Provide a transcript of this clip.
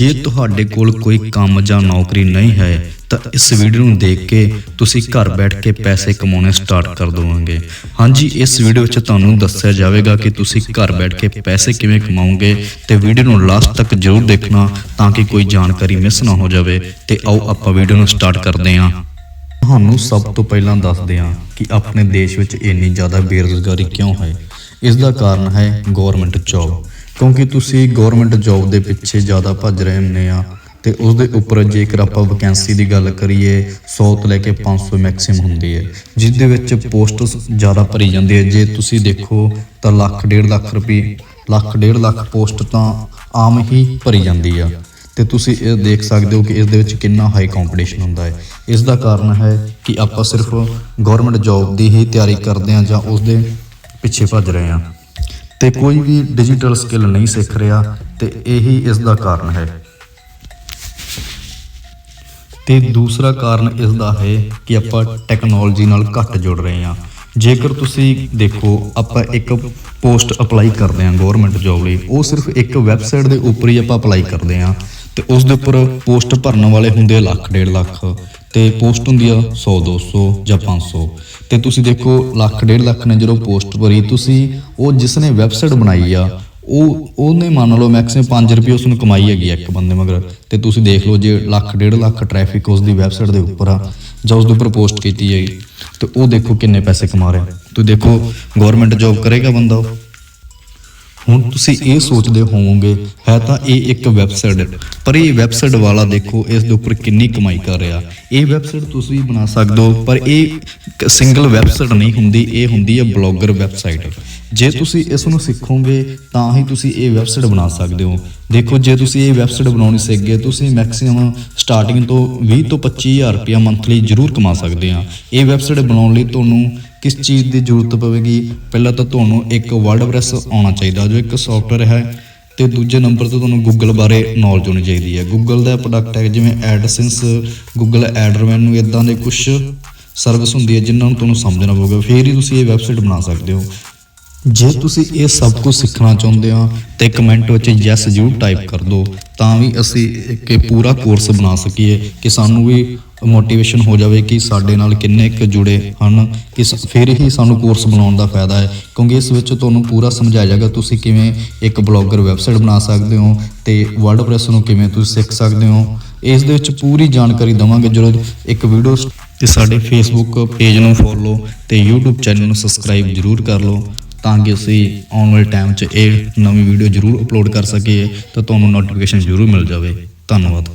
ਜੇ ਤੁਹਾਡੇ ਕੋਲ ਕੋਈ ਕੰਮ ਜਾਂ ਨੌਕਰੀ ਨਹੀਂ ਹੈ, ਤਾਂ ਇਸ ਵੀਡੀਓ ਨੂੰ ਦੇਖ ਕੇ ਤੁਸੀਂ ਘਰ ਬੈਠ ਕੇ ਪੈਸੇ ਕਮਾਉਣੇ ਸਟਾਰਟ ਕਰ ਦੋਗੇ ਹਾਂਜੀ, ਇਸ ਵੀਡੀਓ ਵਿੱਚ ਤੁਹਾਨੂੰ ਦੱਸਿਆ ਜਾਵੇਗਾ ਕਿ ਤੁਸੀਂ ਘਰ ਬੈਠ ਕੇ ਪੈਸੇ ਕਿਵੇਂ ਕਮਾਓਗੇ ਤੇ ਵੀਡੀਓ ਨੂੰ ਲਾਸਟ ਤੱਕ ਜ਼ਰੂਰ ਦੇਖਣਾ ਤਾਂ ਕਿ ਕੋਈ ਜਾਣਕਾਰੀ ਮਿਸ ਨਾ ਹੋ ਜਾਵੇ ਤੇ ਆਓ ਆਪਾਂ ਵੀਡੀਓ ਨੂੰ ਸਟਾਰਟ ਕਰਦੇ ਹਾਂ। ਤੁਹਾਨੂੰ ਸਭ ਤੋਂ ਪਹਿਲਾਂ ਦੱਸਦੇ ਹਾਂ ਕਿ ਆਪਣੇ ਦੇਸ਼ ਵਿੱਚ ਇੰਨੀ ਜ਼ਿਆਦਾ ਬੇਰੁਜ਼ਗਾਰੀ ਕਿਉਂ ਹੈ। ਇਸ ਦਾ ਕਾਰਨ ਹੈ ਗਵਰਨਮੈਂਟ ਜੌਬ ਕਿਉਂਕਿ ਤੁਸੀਂ ਗਵਰਨਮੈਂਟ ਜੌਬ ਦੇ ਪਿੱਛੇ ਜ਼ਿਆਦਾ ਭੱਜ ਰਹੇ ਹੁੰਦੇ ਆ ਤੇ ਉਸ ਦੇ ਉੱਪਰ ਜੇਕਰ ਆਪਾਂ ਵੈਕੈਂਸੀ ਦੀ ਗੱਲ ਕਰੀਏ 100 ਤੋਂ ਲੈ ਕੇ 500 ਮੈਕਸਿਮਮ ਹੁੰਦੀ ਹੈ ਜਿਸ ਦੇ ਵਿੱਚ ਪੋਸਟਸ ਜ਼ਿਆਦਾ ਭਰੀ ਜਾਂਦੀ ਹੈ। ਜੇ ਤੁਸੀਂ ਦੇਖੋ ਤਾਂ ਲੱਖ, ਡੇਢ ਲੱਖ ਰੁਪਏ ਲੱਖ, ਡੇਢ ਲੱਖ ਪੋਸਟ ਤਾਂ ਆਮ ਹੀ ਭਰੀ ਜਾਂਦੀ ਆ। ਤੇ ਤੁਸੀਂ ਇਹ ਦੇਖ ਸਕਦੇ ਹੋ ਕਿ ਇਸ ਦੇ ਵਿੱਚ ਕਿੰਨਾ ਹਾਈ ਕੰਪੀਟੀਸ਼ਨ ਹੁੰਦਾ ਹੈ। ਇਸ ਦਾ ਕਾਰਨ ਹੈ ਕਿ ਆਪਾਂ ਸਿਰਫ ਗਵਰਨਮੈਂਟ ਜੌਬ ਦੀ ਹੀ ਤਿਆਰੀ ਕਰਦੇ ਹਾਂ ਜਾਂ ਉਸ ਦੇ ਪਿੱਛੇ ਭੱਜ ਰਹੇ ਹਾਂ ਤੇ ਕੋਈ ਵੀ ਡਿਜੀਟਲ ਸਕਿੱਲ ਨਹੀਂ ਸਿੱਖ ਰਿਹਾ ਤੇ ਇਹੀ ਇਸ ਦਾ ਕਾਰਨ ਹੈ। ਤੇ ਦੂਸਰਾ ਕਾਰਨ ਇਸ ਦਾ ਹੈ ਕਿ ਆਪਾਂ ਟੈਕਨੋਲੋਜੀ ਨਾਲ ਘੱਟ ਜੁੜ ਰਹੇ ਹਾਂ। ਜੇਕਰ ਤੁਸੀਂ ਦੇਖੋ, ਆਪਾਂ ਇੱਕ ਪੋਸਟ ਅਪਲਾਈ ਕਰਦੇ ਹਾਂ ਗਵਰਨਮੈਂਟ ਜੌਬ ਲਈ, ਉਹ ਸਿਰਫ ਇੱਕ ਵੈਬਸਾਈਟ ਦੇ ਉੱਪਰ ਹੀ ਆਪਾਂ ਅਪਲਾਈ ਕਰਦੇ ਹਾਂ ਤੇ ਉਸ ਦੇ ਉੱਪਰ ਪੋਸਟ ਭਰਨ ਵਾਲੇ ਹੁੰਦੇ ਲੱਖ, ਡੇਢ ਲੱਖ। ਤੇ ਪੋਸਟ ਹੁੰਦੀ ਆ 100 200 ਜਾਂ 500 ਤੇ ਤੁਸੀਂ ਦੇਖੋ, ਲੱਖ, ਡੇਢ ਲੱਖ ਨੇ ਜਦੋਂ ਪੋਸਟ ਭਰੀ, ਤੁਸੀਂ ਉਹ ਜਿਸ ਨੇ ਵੈਬਸਾਈਟ ਬਣਾਈ ਆ, ਉਹ, ਉਹਨੇ ਮੰਨ ਲਓ ਮੈਕਸਿਮਮ 5 ਰੁਪਏ ਉਸ ਨੂੰ ਕਮਾਈ ਹੈਗੀ ਆ ਇੱਕ ਬੰਦੇ ਮਗਰ। ਤੇ ਤੁਸੀਂ ਦੇਖ ਲਓ ਜੇ ਲੱਖ, ਡੇਢ ਲੱਖ ਟ੍ਰੈਫਿਕ ਉਸ ਦੀ ਵੈਬਸਾਈਟ ਦੇ ਉੱਪਰ ਆ, ਜਾਂ ਉਸ ਦੇ ਉੱਪਰ ਪੋਸਟ ਕੀਤੀ ਹੈਗੀ। ਤੇ ਉਹ ਦੇਖੋ ਕਿੰਨੇ ਪੈਸੇ ਕਮਾ ਰਿਹਾ। ਤੁਸੀਂ ਦੇਖੋ ਗਵਰਨਮੈਂਟ ਜੌਬ ਕਰੇਗਾ ਬੰਦਾ ਉਹ। ਹੁਣ ਤੁਸੀਂ ਇਹ ਸੋਚਦੇ ਹੋਵੋਗੇ, ਹੈ ਤਾਂ ਇਹ ਇੱਕ ਵੈਬਸਾਈਟ, ਪਰ ਇਹ ਵੈਬਸਾਈਟ ਵਾਲਾ ਦੇਖੋ ਇਸ ਦੇ ਉੱਪਰ ਕਿੰਨੀ ਕਮਾਈ ਕਰ ਰਿਹਾ। ਇਹ ਵੈਬਸਾਈਟ ਤੁਸੀਂ ਬਣਾ ਸਕਦੇ ਹੋ, ਪਰ ਇਹ ਸਿੰਗਲ ਵੈਬਸਾਈਟ ਨਹੀਂ ਹੁੰਦੀ, ਇਹ ਹੁੰਦੀ ਹੈ ਬਲੌਗਰ ਵੈਬਸਾਈਟ। ਜੇ ਤੁਸੀਂ ਇਸ ਨੂੰ ਸਿੱਖੋਗੇ, ਤਾਂ ਹੀ ਤੁਸੀਂ ਇਹ ਵੈਬਸਾਈਟ ਬਣਾ ਸਕਦੇ ਹੋ। ਦੇਖੋ, ਜੇ ਤੁਸੀਂ ਇਹ ਵੈਬਸਾਈਟ ਬਣਾਉਣੀ ਸਿੱਖ ਗਏ, ਤੁਸੀਂ ਮੈਕਸਿਮਮ ਸਟਾਰਟਿੰਗ ਤੋਂ 20 ਤੋਂ 25000 ਰੁਪਇਆ ਮੰਥਲੀ ਜ਼ਰੂਰ ਕਮਾ ਸਕਦੇ ਆ ਇਹ ਵੈਬਸਾਈਟ ਬਣਾਉਣ ਲਈ ਤੁਹਾਨੂੰ ਕਿਸ ਚੀਜ਼ ਦੀ ਜ਼ਰੂਰਤ ਪਵੇਗੀ? ਪਹਿਲਾਂ ਤਾਂ ਤੁਹਾਨੂੰ ਇੱਕ ਵਰਡਪ੍ਰੈਸ ਆਉਣਾ ਚਾਹੀਦਾ, ਜੋ ਇੱਕ ਸੌਫਟਵੇਅਰ ਹੈ ਤੇ ਦੂਜੇ ਨੰਬਰ ਤੇ ਤੁਹਾਨੂੰ ਗੂਗਲ ਬਾਰੇ ਨੌਲੇਜ ਹੋਣੀ ਚਾਹੀਦੀ ਹੈ। ਗੂਗਲ ਦਾ ਪ੍ਰੋਡਕਟ ਹੈ ਜਿਵੇਂ ਐਡਸੈਂਸ ਗੂਗਲ ਐਡ ਰੈਵਨਿਊ ਇਦਾਂ ਦੇ ਕੁਝ ਸਰਵਿਸ ਹੁੰਦੀ ਹੈ, ਜਿਨ੍ਹਾਂ ਨੂੰ ਤੁਹਾਨੂੰ ਸਮਝਣਾ ਪਊਗਾ। ਫਿਰ ਹੀ ਤੁਸੀਂ ਇਹ ਵੈਬਸਾਈਟ ਬਣਾ ਸਕਦੇ ਹੋ। ਜੇ ਤੁਸੀਂ ਇਹ ਸਭ ਕੁਝ ਸਿੱਖਣਾ ਚਾਹੁੰਦੇ ਹੋ ਤੇ ਕਮੈਂਟ ਵਿੱਚ ਯੈਸ ਜ਼ਰੂਰ ਟਾਈਪ ਕਰ ਦਿਓ, ਤਾਂ ਵੀ ਅਸੀਂ ਇੱਕ ਪੂਰਾ ਕੋਰਸ ਬਣਾ ਸਕੀਏ ਕਿ ਸਾਨੂੰ ਵੀ ਮੋਟੀਵੇਸ਼ਨ ਹੋ ਜਾਵੇ ਕਿ ਸਾਡੇ ਨਾਲ ਕਿੰਨੇ ਕੁ ਜੁੜੇ ਹਨ, ਕਿ ਫਿਰ ਹੀ ਸਾਨੂੰ ਕੋਰਸ ਬਣਾਉਣ ਦਾ ਫਾਇਦਾ ਹੈ। ਕਿਉਂਕਿ ਇਸ ਵਿੱਚ ਤੁਹਾਨੂੰ ਪੂਰਾ ਸਮਝਾਇਆ ਜਾਏਗਾ ਤੁਸੀਂ ਕਿਵੇਂ ਇੱਕ ਬਲੌਗਰ ਵੈਬਸਾਈਟ ਬਣਾ ਸਕਦੇ ਹੋ ਤੇ ਵਰਡਪ੍ਰੈਸ ਨੂੰ ਕਿਵੇਂ ਤੁਸੀਂ ਸਿੱਖ ਸਕਦੇ ਹੋ। ਇਸ ਦੇ ਵਿੱਚ ਪੂਰੀ ਜਾਣਕਾਰੀ ਦਵਾਂਗੇ ਜਦੋਂ ਇੱਕ ਵੀਡੀਓ ਤੇ ਸਾਡੇ ਫੇਸਬੁੱਕ ਪੇਜ ਨੂੰ ਫੋਲੋ ਤੇ YouTube ਚੈਨਲ ਨੂੰ ਸਬਸਕ੍ਰਾਈਬ ਜ਼ਰੂਰ ਕਰ ਲਓ। ਤਾਂ ਕਿ ਅਸੀਂ ਆਉਣ ਵਾਲੇ ਟਾਈਮ 'ਚ ਇਹ ਨਵੀਂ ਵੀਡੀਓ ਜ਼ਰੂਰ ਅਪਲੋਡ ਕਰ ਸਕੀਏ ਤਾਂ ਤੁਹਾਨੂੰ ਨੋਟੀਫਿਕੇਸ਼ਨ ਜ਼ਰੂਰ ਮਿਲ ਜਾਵੇ। ਧੰਨਵਾਦ।